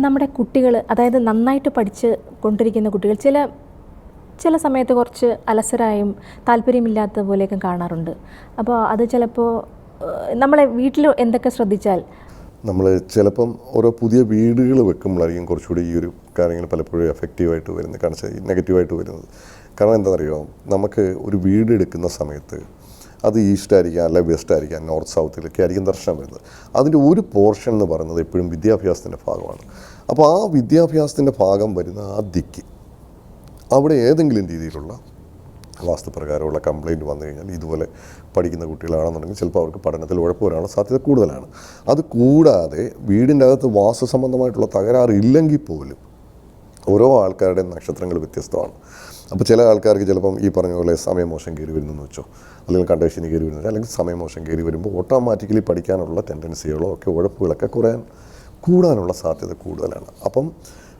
നമ്മുടെ കുട്ടികൾ അതായത് നന്നായിട്ട് പഠിച്ച് കൊണ്ടിരിക്കുന്ന കുട്ടികൾ ചില ചില സമയത്ത് കുറച്ച് അലസരായും താല്പര്യമില്ലാത്ത പോലെയൊക്കെ കാണാറുണ്ട്. അപ്പോൾ അത് ചിലപ്പോൾ നമ്മളെ വീട്ടിൽ എന്തൊക്കെ ശ്രദ്ധിച്ചാൽ? നമ്മൾ ചിലപ്പം ഓരോ പുതിയ വീടുകൾ വെക്കുമ്പോഴായിരിക്കും കുറച്ചുകൂടി ഈ ഒരു കാര്യങ്ങൾ പലപ്പോഴും എഫക്റ്റീവായിട്ട് വരുന്നത് കാരണം നെഗറ്റീവായിട്ട് വരുന്നത്. കാരണം എന്താണെന്നറിയോ? നമുക്ക് ഒരു വീട് എടുക്കുന്ന സമയത്ത് അത് ഈസ്റ്റ് ആയിരിക്കാം അല്ലെ വെസ്റ്റ് ആയിരിക്കാം നോർത്ത് സൗത്തിലൊക്കെ ആയിരിക്കും ദർശനം വരുന്നത്. അതിന്റെ ഒരു പോർഷൻ എന്ന് പറയുന്നത് എപ്പോഴും വിദ്യാഭ്യാസത്തിന്റെ ഭാഗമാണ്. അപ്പോൾ ആ വിദ്യാഭ്യാസത്തിന്റെ ഭാഗം വരുന്ന ആ ദിക്ക് അവിടെ ഏതെങ്കിലും രീതിയിലുള്ള വാസ്തുപ്രകാരമുള്ള കംപ്ലയിന്റ് വന്നു കഴിഞ്ഞാൽ ഇതുപോലെ പഠിക്കുന്ന കുട്ടികളാണെന്നുണ്ടെങ്കിൽ ചിലപ്പോൾ അവർക്ക് പഠനത്തിൽ ഉഴപ്പ് വരാനുള്ള സാധ്യത കൂടുതലാണ്. അത് കൂടാതെ വീടിന്റെ അകത്ത് വാസ്തു സംബന്ധമായിട്ടുള്ള തകരാറില്ലെങ്കിൽ പോലും ഓരോ ആൾക്കാരുടെയും നക്ഷത്രങ്ങൾ വ്യത്യസ്തമാണ്. അപ്പോൾ ചില ആൾക്കാർക്ക് ചിലപ്പം ഈ പറഞ്ഞ പോലെ സമയമോശം കയറി വരുന്നെന്ന് വെച്ചോ അല്ലെങ്കിൽ കണ്ടേഷന് കയറി വരുന്നത് അല്ലെങ്കിൽ സമയമോശം കയറി വരുമ്പോൾ ഓട്ടോമാറ്റിക്കലി പഠിക്കാനുള്ള ടെൻഡൻസികളോ ഒക്കെ ഉഴപ്പുകളൊക്കെ കുറയാൻ കൂടാനുള്ള സാധ്യത കൂടുതലാണ്. അപ്പം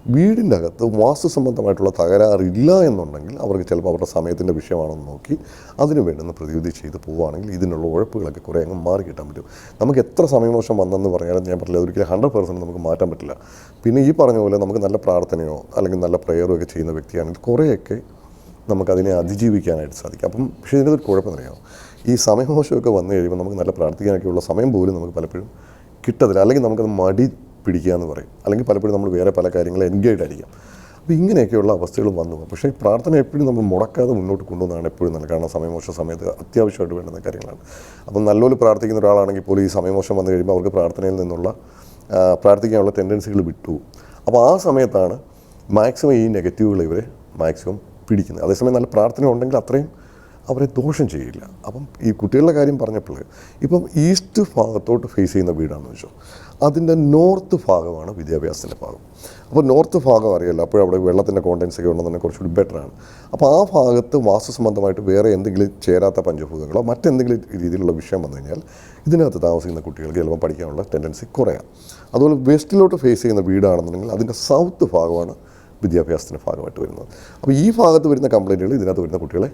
വീടിന്റെ അകത്ത് വാസ്തു സംബന്ധമായിട്ടുള്ള തകരാറില്ല എന്നുണ്ടെങ്കിൽ അവർക്ക് ചിലപ്പോൾ അവരുടെ സമയത്തിന്റെ വിഷയമാണെന്ന് നോക്കി അതിന് വേണ്ടുന്ന പ്രതിവിധി ചെയ്ത് പോവുകയാണെങ്കിൽ ഇതിനുള്ള ഉഴപ്പുകളൊക്കെ കുറേ അങ്ങ് മാറി കിട്ടാൻ പറ്റും. നമുക്ക് എത്ര സമയമോശം വന്നെന്ന് പറഞ്ഞാലും ഞാൻ പറഞ്ഞില്ല. ഒരിക്കലും ഹൺഡ്രഡ് പെർസെന്റ് നമുക്ക് മാറ്റാൻ പറ്റില്ല. പിന്നെ ഈ പറഞ്ഞ പോലെ നമുക്ക് നല്ല പ്രാർത്ഥനയോ അല്ലെങ്കിൽ നല്ല പ്രയറോ ഒക്കെ ചെയ്യുന്ന വ്യക്തിയാണെങ്കിൽ കുറേയൊക്കെ നമുക്കതിനെ അതിജീവിക്കാനായിട്ട് സാധിക്കും. അപ്പം പക്ഷേ കുഴപ്പം തന്നെയോ ഈ സമയമോശമൊക്കെ വന്നു കഴിയുമ്പോൾ നമുക്ക് നല്ല പ്രാർത്ഥിക്കാനൊക്കെയുള്ള സമയം പോലും നമുക്ക് പലപ്പോഴും കിട്ടത്തില്ല. അല്ലെങ്കിൽ നമുക്കത് മടി പിടിക്കുക എന്ന് പറയും. അല്ലെങ്കിൽ പലപ്പോഴും നമ്മൾ വേറെ പല കാര്യങ്ങളും എൻഗേജ് ആയിരിക്കും. അപ്പോൾ ഇങ്ങനെയൊക്കെയുള്ള അവസ്ഥകൾ വന്നു. പക്ഷേ പ്രാർത്ഥന എപ്പോഴും നമ്മൾ മുടക്കാതെ മുന്നോട്ട് കൊണ്ടുവന്നതാണ് എപ്പോഴും നല്ല കാരണം സമയമോശ സമയത്ത് അത്യാവശ്യമായിട്ട് വേണ്ടുന്ന കാര്യങ്ങളാണ്. അപ്പം നല്ലപോലെ പ്രാർത്ഥിക്കുന്ന ഒരാളാണെങ്കിൽ പോലും ഈ സമയമോശം വന്നു കഴിയുമ്പോൾ അവർക്ക് പ്രാർത്ഥനയിൽ നിന്നുള്ള പ്രാർത്ഥിക്കാനുള്ള ടെൻഡൻസികൾ വിട്ടു. അപ്പോൾ ആ സമയത്താണ് മാക്സിമം ഈ നെഗറ്റീവുകൾ ഇവരെ മാക്സിമം പിടിക്കുന്നത്. അതേസമയം നല്ല പ്രാർത്ഥന ഉണ്ടെങ്കിൽ അത്രയും അവരെ ദോഷം ചെയ്യില്ല. അപ്പം ഈ കുട്ടികളുടെ കാര്യം പറഞ്ഞപ്പോൾ ഇപ്പം ഈസ്റ്റ് ഭാഗത്തോട്ട് ഫേസ് ചെയ്യുന്ന വീടാണെന്ന് വെച്ചോ. അതിന്റെ നോർത്ത് ഭാഗമാണ് വിദ്യാഭ്യാസത്തിന്റെ ഭാഗം. അപ്പോൾ നോർത്ത് ഭാഗം അറിയാലോ അപ്പോൾ അവിടെ വെള്ളത്തിന്റെ കോണ്ടൻസ് ഒക്കെ ഉണ്ടെന്നുണ്ടെങ്കിൽ കുറച്ചുകൂടി ബെറ്ററാണ് അപ്പോൾ ആ ഭാഗത്ത് വാസ്തു സംബന്ധമായിട്ട് വേറെ എന്തെങ്കിലും ചേരാത്ത പഞ്ചഭൂതങ്ങളോ മറ്റെന്തെങ്കിലും രീതിയിലുള്ള വിഷയം വന്നു കഴിഞ്ഞാൽ ഇതിനകത്ത് താമസിക്കുന്ന കുട്ടികൾക്ക് ചിലപ്പോൾ പഠിക്കാനുള്ള ടെൻഡൻസി കുറയാം. അതുപോലെ വെസ്റ്റിലോട്ട് ഫേസ് ചെയ്യുന്ന വീടാണെന്നുണ്ടെങ്കിൽ അതിന്റെ സൗത്ത് ഭാഗമാണ് വിദ്യാഭ്യാസത്തിന്റെ ഭാഗമായിട്ട് വരുന്നത്. അപ്പോൾ ഈ ഭാഗത്ത് വരുന്ന കംപ്ലൈന്റുകൾ ഇതിനകത്ത് വരുന്ന കുട്ടികളെ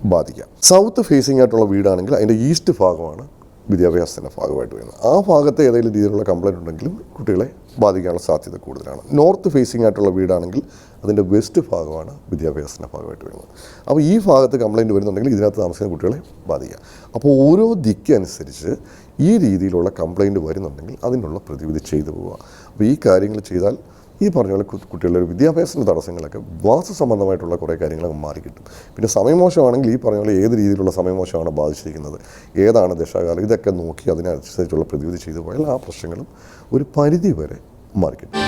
ബാധിക്കാം. സൗത്ത് ഫേസിംഗ് ആയിട്ടുള്ള വീടാണെങ്കിൽ അതിന്റെ ഈസ്റ്റ് ഭാഗമാണ് വിദ്യാഭ്യാസത്തിന്റെ ഭാഗമായിട്ട് വരുന്നത്. ആ ഭാഗത്തെ ഏതെങ്കിലും രീതിയിലുള്ള കംപ്ലൈന്റ് ഉണ്ടെങ്കിലും കുട്ടികളെ ബാധിക്കാനുള്ള സാധ്യത കൂടുതലാണ്. നോർത്ത് ഫേസിംഗ് ആയിട്ടുള്ള വീടാണെങ്കിൽ അതിന്റെ വെസ്റ്റ് ഭാഗമാണ് വിദ്യാഭ്യാസത്തിന്റെ ഭാഗമായിട്ട് വരുന്നത്. അപ്പോൾ ഈ ഭാഗത്ത് കംപ്ലൈന്റ് വരുന്നുണ്ടെങ്കിൽ ഇതിനകത്ത് താമസിക്കുന്ന കുട്ടികളെ ബാധിക്കുക അപ്പോൾ ഓരോ ദിക്കനുസരിച്ച് ഈ രീതിയിലുള്ള കംപ്ലൈന്റ് വരുന്നുണ്ടെങ്കിൽ അതിനുള്ള പ്രതിവിധി ചെയ്തു പോവുക. അപ്പോൾ ഈ കാര്യങ്ങൾ ചെയ്താൽ ഈ പറഞ്ഞ പോലെ കുട്ടികളുടെ വിദ്യാഭ്യാസത്തിന്റെ തടസ്സങ്ങളൊക്കെ വാസ സംബന്ധമായിട്ടുള്ള കുറേ കാര്യങ്ങളൊക്കെ മാറി കിട്ടും. പിന്നെ സമയമോശമാണെങ്കിൽ ഈ പറഞ്ഞ പോലെ ഏത് രീതിയിലുള്ള സമയമോശമാണ് ബാധിച്ചിരിക്കുന്നത്? ഏതാണ് ദശാകാലം? ഇതൊക്കെ നോക്കി അതിനനുസരിച്ചുള്ള പ്രതിവിധി ചെയ്തു പോയാൽ ആ പ്രശ്നങ്ങളും ഒരു പരിധി വരെ മാറി കിട്ടും.